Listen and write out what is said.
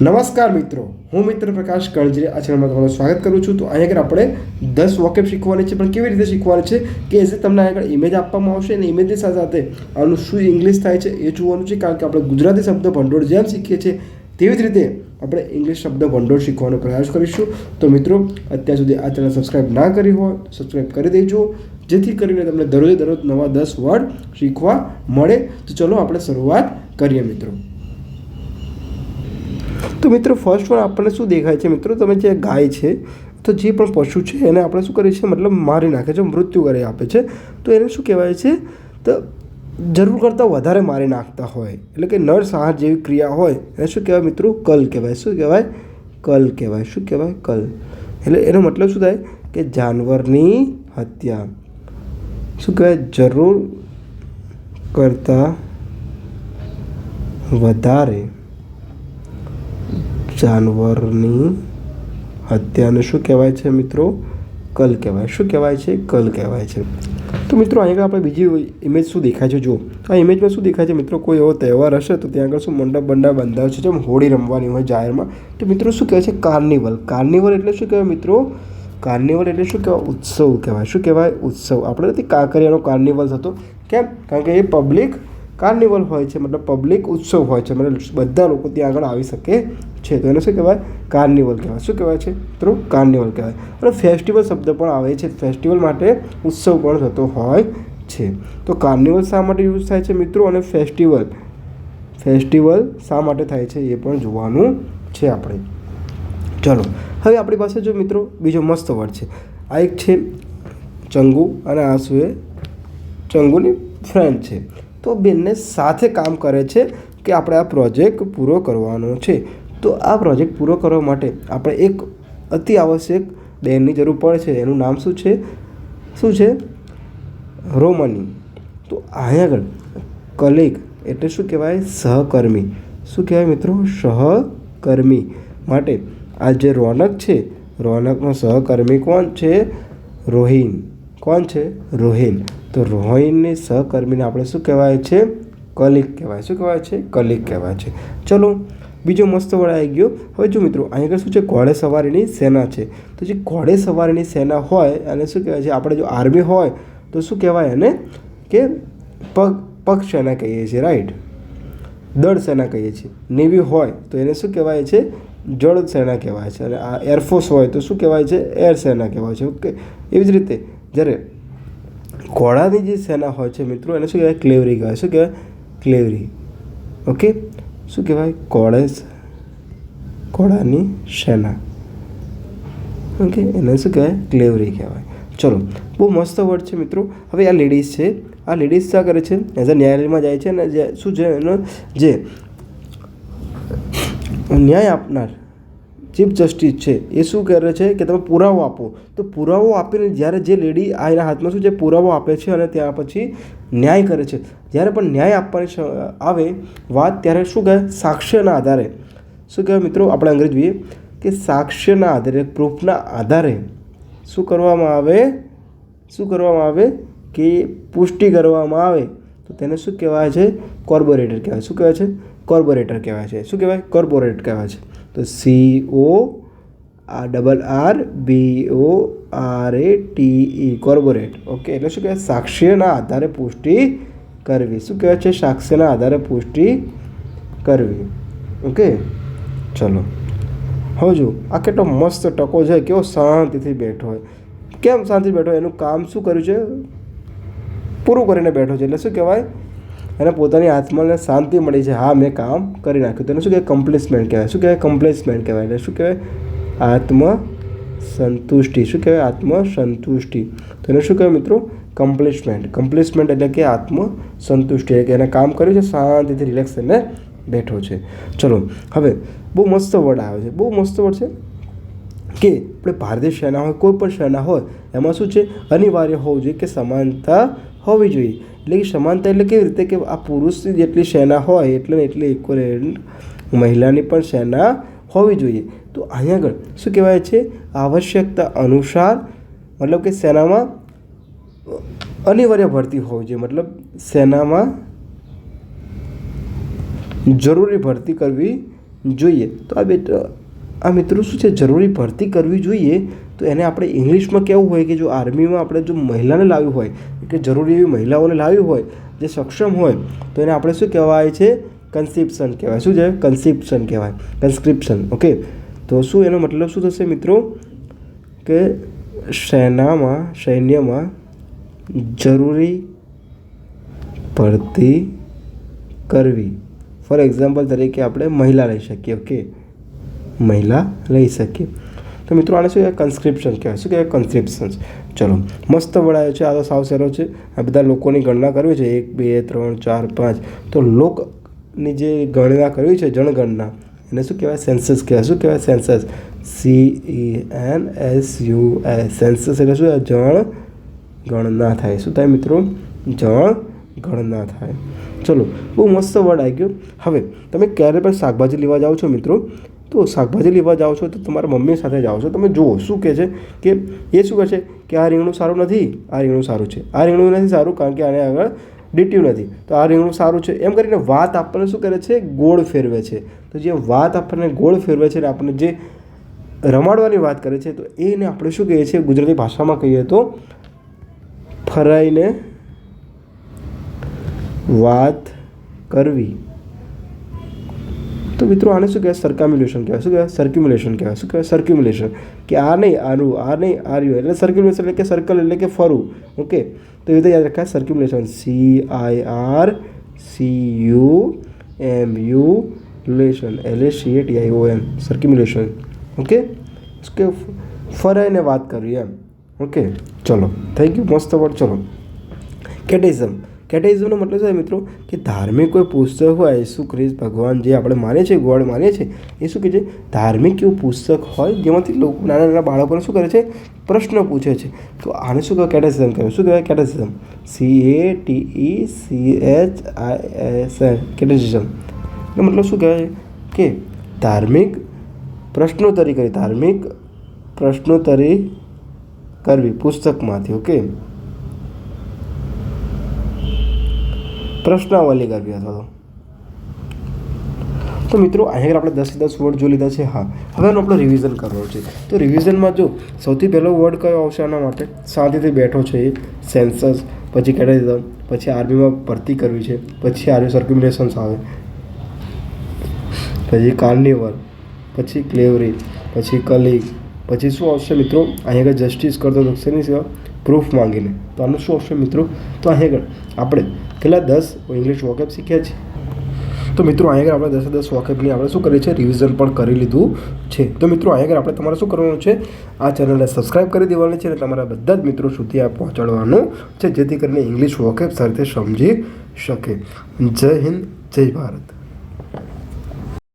નમસ્કાર મિત્રો, હું મિત્ર પ્રકાશ કળજરે આ ચેનલમાં તમારું સ્વાગત કરું છું. તો અહીં આગળ આપણે દસ વોકેપ શીખવાની છે, પણ કેવી રીતે શીખવાની છે કે એઝ તમને આગળ ઇમેજ આપવામાં આવશે અને ઇમેજની સાથે સાથે આનું શું ઇંગ્લિશ થાય છે એ જોવાનું છે, કારણ કે આપણે ગુજરાતી શબ્દ ભંડોળ જેમ શીખીએ છીએ, તેવી જ રીતે આપણે ઇંગ્લિશ શબ્દ ભંડોળ શીખવાનો પ્રયાસ કરીશું. તો મિત્રો, અત્યાર સુધી આ ચેનલ સબસ્ક્રાઈબ ના કરી હોય સબસ્ક્રાઈબ કરી દેજો, જેથી કરીને તમને દરરોજે દરરોજ નવા દસ વર્ડ શીખવા મળે. તો ચલો આપણે શરૂઆત કરીએ મિત્રો. તો મિત્રો ફર્સ્ટ વન આપણને શું દેખાય છે? મિત્રો, તમે જે ગાય છે, તો જે પણ પશુ છે, એને આપણે શું કરીએ છીએ? મતલબ મારી નાખે છે, મૃત્યુ કરી આપે છે. તો એને શું કહેવાય છે? તો જરૂર કરતાં વધારે મારી નાખતા હોય. એટલે કે નર સંહાર જેવી ક્રિયા હોય, એને શું કહેવાય મિત્રો? કલ કહેવાય. શું કહેવાય? કલ કહેવાય. શું કહેવાય? કલ. એટલે એનો મતલબ શું થાય? કે જાનવરની હત્યા. શું કહેવાય? જરૂર કરતાં વધારે. જાનવરની હત્યાને શું કહેવાય છે મિત્રો? કલ કહેવાય. શું કહેવાય છે? કલ કહેવાય છે. તો મિત્રો અહીં આગળ આપણે બીજી ઇમેજ શું દેખાય છે? જો આ ઇમેજમાં શું દેખાય છે મિત્રો? કોઈ એવો તહેવાર હશે તો ત્યાં આગળ શું મંડપ બંડા બંધાવ છે? જેમ હોળી રમવાની હોય જાહેરમાં. તો મિત્રો, શું કહેવાય છે? કાર્નિવલ. કાર્નિવલ એટલે શું કહેવાય મિત્રો? કાર્નિવલ એટલે શું કહેવાય? ઉત્સવ કહેવાય. શું કહેવાય? ઉત્સવ. આપણે નથી કાંકરિયાનો કાર્નિવલ થતો. કેમ? કારણ કે એ પબ્લિક કાર્નિવલ હોય છે, મતલબ પબ્લિક ઉત્સવ હોય છે, મતલબ બધા લોકો ત્યાં આગળ આવી શકે છે. તો એને શું કહેવાય? કાર્નિવલ કહેવાય. શું કહેવાય છે? મિત્રો, કાર્નિવલ કહેવાય. અને ફેસ્ટિવલ શબ્દ પણ આવે છે. ફેસ્ટિવલ માટે ઉત્સવ પણ થતો હોય છે. તો કાર્નિવલ શા માટે યુઝ થાય છે મિત્રો? અને ફેસ્ટિવલ ફેસ્ટિવલ શા માટે થાય છે એ પણ જોવાનું છે આપણે. ચલો, હવે આપણી પાસે જો મિત્રો બીજો મસ્ત વર્ડ છે. આ એક છે ચંગુ અને આસુએ ચંગુની ફ્રેન્ડ છે. તો બંને સાથે કામ કરે છે કે આપણે આ પ્રોજેક્ટ પૂરો કરવાનો છે. તો આ પ્રોજેક્ટ પૂરો કરવા માટે આપણે એક અતિ આવશ્યક બેનની જરૂર પડે છે. એનું નામ શું છે? શું છે? રોમની. તો અહીંયા આગળ કલીગ એટલે શું કહેવાય? સહકર્મી. શું કહેવાય મિત્રો? સહકર્મી. માટે આ જે રોનક છે, રોનકનો સહકર્મી કોણ છે? રોહિન. કોણ છે? રોહિન તો રોહિનની સહકર્મીને આપણે શું કહેવાય છે? કલિક કહેવાય. શું કહેવાય છે? કલિક કહેવાય છે. ચલો, બીજો મસ્ત વડ આવી ગયો. હવે જો મિત્રો અહીં આગળ શું છે? ઘોડે સવારીની સેના છે. તો જે ઘોડે સવારીની સેના હોય અને શું કહેવાય છે? આપણે જો આર્મી હોય, તો શું કહેવાય એને? કે પગ પગ સેના કહીએ છીએ, રાઈટ? દળ સેના કહીએ છીએ. નેવી હોય, તો એને શું કહેવાય છે? જળ સેના કહેવાય છે. અને આ એરફોર્સ હોય, તો શું કહેવાય છે? એર સેના કહેવાય છે. ઓકે. એવી જ રીતે જ્યારે ઘોડાની જે સેના હોય છે મિત્રો, એને શું કહેવાય? ક્લેવરી કહેવાય. શું કહેવાય? ક્લેવરી. ઓકે? શું કહેવાય? ઘોડે ઘોડાની સેના. ઓકે? એને શું કહેવાય? ક્લેવરી કહેવાય. ચલો, બહુ મસ્ત વર્ડ છે મિત્રો. હવે આ લેડીઝ છે. આ લેડીઝ શા કરે છે? એઝ અ ન્યાયાલયમાં જાય છે અને જે, શું છે એનો? જે ન્યાય આપનાર ચીફ જસ્ટિસ છે, એ શું કરે છે કે તમે પુરાવો આપો. તો પુરાવો આપીને જ્યારે જે લેડી આ એના હાથમાં શું છે, પુરાવો આપે છે અને ત્યાં પછી ન્યાય કરે છે. જ્યારે પણ ન્યાય આપવાની આવે, વાત ત્યારે શું કહે? સાક્ષ્યના આધારે. શું કહેવાય મિત્રો? આપણે અંગ્રેજ જોઈએ કે સાક્ષ્યના આધારે, પ્રૂફના આધારે શું કરવામાં આવે? શું કરવામાં આવે? કે પુષ્ટિ કરવામાં આવે. તો તેને શું કહેવાય છે? કોર્પોરેટર કહેવાય. શું કહેવાય છે? કોર્પોરેટર કહેવાય છે. શું કહેવાય? કોર્પોરેટ કહેવાય છે. તો સી ઓ આ double R B O R A T E corroborate okay એટલે શું કહેવાય? સાક્ષ્યના આધારે પુષ્ટિ કરવી. શું કહેવાય છે? સાક્ષ્યના આધારે પુષ્ટિ કરવી. ઓકે ચલો. હવે જો આ કેટલો મસ્ત ટકો છે. કેવો શાંતિથી બેઠો હોય. કેમ શાંતિથી બેઠો એનું કામ શું કર્યું છે? પૂરું કરીને બેઠો છે. એટલે શું કહેવાય? એને પોતાની આત્માને શાંતિ મળી છે હા, મેં કામ કરી નાખ્યું. તેને શું કહેવાય? કમ્પ્લેસમેન્ટ કહેવાય. શું કહેવાય? કમ્પ્લેસમેન્ટ કહેવાય. એટલે શું કહેવાય? આત્મ સંતુષ્ટિ શું કહેવાય? આત્મ સંતુષ્ટિ તો એને શું કહેવાય મિત્રો? કમ્પ્લેસમેન્ટ કમ્પ્લેસમેન્ટ એટલે કે આત્મ સંતુષ્ટિ એટલે કે એને કામ કર્યું છે, શાંતિથી રિલેક્સ થઈને બેઠો છે. ચલો, હવે બહુ મસ્ત વર્ડ આવે છે. બહુ મસ્ત વર્ડ છે. કે આપણે ભારતીય સેના હોય, કોઈ પણ સેના હોય, એમાં શું છે? અનિવાર્ય હોવું જોઈએ કે સમાનતા હોવી જોઈએ. એટલે કે સમાનતા એટલે કેવી રીતે? કે આ પુરુષની જેટલી સેના હોય, એટલે એટલી ઇક્વલેન્ટ મહિલાની પણ સેના હોવી જોઈએ. તો અહીંયા આગળ શું કહેવાય છે? આવશ્યકતા અનુસાર, મતલબ કે સેનામાં અનિવાર્ય ભરતી હોવી જોઈએ. મતલબ સેનામાં જરૂરી ભરતી કરવી જોઈએ. તો આ બેટ આ મિત્રો શું છે? જરૂરી ભરતી કરવી જોઈએ તો એને આપણે ઇંગ્લિશમાં કેવું હોય કે જો આર્મીમાં આપણે જો મહિલાને લાવી હોય, કે જરૂરી એવી મહિલાઓને લાવી હોય, જે સક્ષમ હોય, તો એને આપણે શું કહેવાય છે? કન્સિપ્શન કહેવાય. શું છે? કન્સિપ્શન કહેવાય. કન્સ્ક્રિપ્શન ઓકે તો શું એનો મતલબ શું થશે મિત્રો? કે સેનામાં, સૈન્યમાં જરૂરી ભરતી કરવી. ફોર એક્ઝામ્પલ તરીકે આપણે મહિલા લઈ શકીએ ઓકે મહિલા લઈ શકે. તો મિત્રો, આને શું કહેવાય? કન્સ્ક્રિપ્શન કહેવાય. શું કહેવાય? કન્સ્ક્રિપ્શન ચલો, મસ્ત વડાયો છે. આ તો સાવ સહેલો છે. આ બધા લોકોની ગણના કરવી છે. એક, બે, ત્રણ, ચાર, પાંચ. તો લોકની જે ગણના કરવી છે જનગણના એને શું કહેવાય? સેન્સસ કહેવાય. શું કહેવાય? Census C E N S U S census એટલે શું? જણ ગણના થાય. શું થાય મિત્રો? જણ ગણના થાય. ચલો, બહુ મસ્ત વર્ડ આવી ગયો. હવે, તમે ક્યારે પણ શાકભાજી લેવા જાઓ છો મિત્રો તો શાકભાજી લેવા જાઓ છો તો તમારા મમ્મી સાથે જાઓ છો. તમે જુઓ, શું કહે છે કે, એ શું કહે છે કે આ રીંગણું સારું નથી, આ રીંગણું સારું છે. આ રીંગણું નથી સારું કારણ કે આને આગળ ડીટ્યું નથી. તો આ રીંગણું સારું છે. એમ કરીને વાત આપણને શું કરે છે? ગોળ ફેરવે છે. તો જે વાત આપણને ગોળ ફેરવે છે ને આપણને જે રમાડવાની વાત કરે છે, તો એને આપણે શું કહીએ છીએ? ગુજરાતી ભાષામાં કહીએ તો ફરાઈને વાત કરવી. તો મિત્રો આને શું કહેવાય? સર્કામ્યુલેશન કહેવાય. શું કહેવાય? સર્ક્યુમ્યુલેશન કહેવાય. શું કહેવાય? સર્ક્યુમ્યુલેશન કે આ નહીં આનું આ નહીં, આ રહ્યું. એટલે સર્ક્યુમ્યુલેશન એટલે કે સર્કલ એટલે કે ફરવું ઓકે તો એ રીતે યાદ રખાય. Circumlocution C I R C U M U relation L A C A T I O M circumlocution okay કે ફરાઈને વાત કરવી એમ. ઓકે ચલો. થેન્ક યુ મસ્ત વર્ડ ચલો. કેટેઝમ કેટેઝમનો મતલબ છે મિત્રો? કે ધાર્મિક કોઈ પુસ્તક હોય, ઈસુ ખ્રિસ્ત ભગવાન જે આપણે માનીએ છીએ, ગોડ માનીએ છીએ એ શું કહે છે ધાર્મિક એવું પુસ્તક હોય, જેમાંથી લોકો નાના નાના બાળકોને શું કરે છે? પ્રશ્ન પૂછે છે. તો આને શું કહેવાય? કેટેસિઝમ કહેવાય. શું કહેવાય catechism C A T E C H I S M catechism એનો મતલબ શું કહેવાય? કે ધાર્મિક પ્રશ્નોત્તરી કરી ધાર્મિક પ્રશ્નોત્તરી કરવી પુસ્તકમાંથી ઓકે પ્રશ્નાવલી કરવી અથવા તો. તો મિત્રો અહીં આપણે દસથી દસ વર્ડ જોઈ લીધા છે, હા. હવે એનું આપણે રિવિઝન કરવાનું છે. તો રિવિઝનમાં જો સૌથી પહેલો વર્ડ કયો આવશે આના માટે? શાંતિથી બેઠો છે એ. સેન્સસ પછી કેટેરિઝમ પછી આર્મીમાં ભરતી કરવી છે, પછી આર્મી સર્ક્યુલેશન્સ આવે. પછી કાર્નિવર પછી ક્લેવરી પછી કલીગ. પછી શું આવશે મિત્રો? અહીં આગળ જસ્ટિસ કરતો શેની સેવા પ્રૂફ માંગીને. તો આનું શું આવશે મિત્રો? તો અહીં આગળ આપણે કેટલા દસ ઇંગ્લિશ વોકેબ શીખ્યા છે? તો મિત્રો, અહીંયા આગળ આપણે દસે દસ વોકેબની આપણે શું કરીએ છીએ રિવિઝન પણ કરી લીધું છે. તો મિત્રો, અહીંયા આગળ આપણે તમારે શું કરવાનું છે? આ ચેનલને સબસ્ક્રાઈબ કરી દેવાની છે અને તમારા બધા જ મિત્રો સુધી આ પહોંચાડવાનું છે, જેથી કરીને ઇંગ્લિશ વોકેબ સાથે સમજી શકે. જય હિન્દ, જય ભારત.